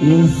Feliz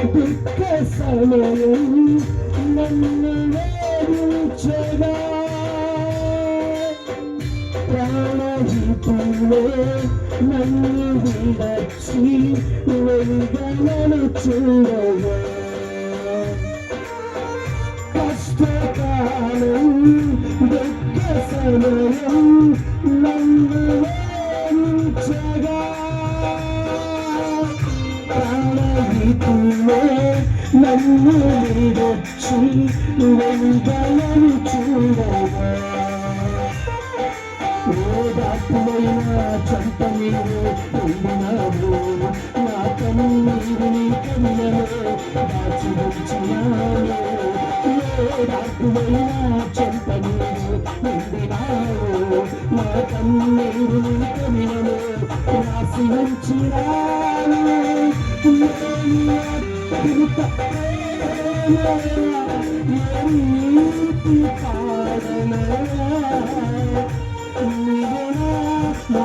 Because I'm a man, I'm I'm a man, I'm a ప్రాణహితులే నన్ను విడచి వెలుగలను చూడగా కష్టకాలం దుఃఖ సమయం నన్ను వేధించగా ప్రాణహితులే నన్ను విడచి వెలుగలను చూడగా ఓదాత్మైన చంట నీరు ఉండినావు నా కన్నీరు నీ కన్నెలో దాచి చంట నీరు నా కన్నీరు నీ కన్నెలో రాసి ఉంచినాను అద్భుత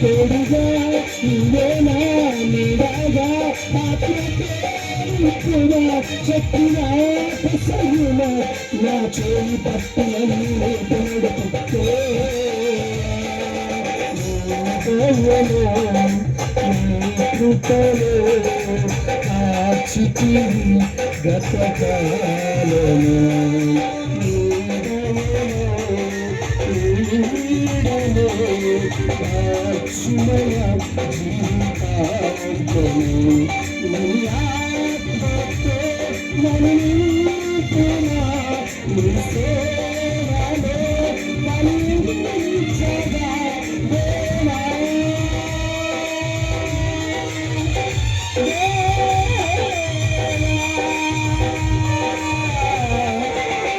తోడుగా ఇందనా నిడగా ఆత్మకేరుకుగా శక్తిగా ప్రసన్న నా చేయి పట్టునన్ను తోడుకుంటే కృపలో ఆచితి గతకాలము. సాక్షిమయ జీవితాంతము Yeah.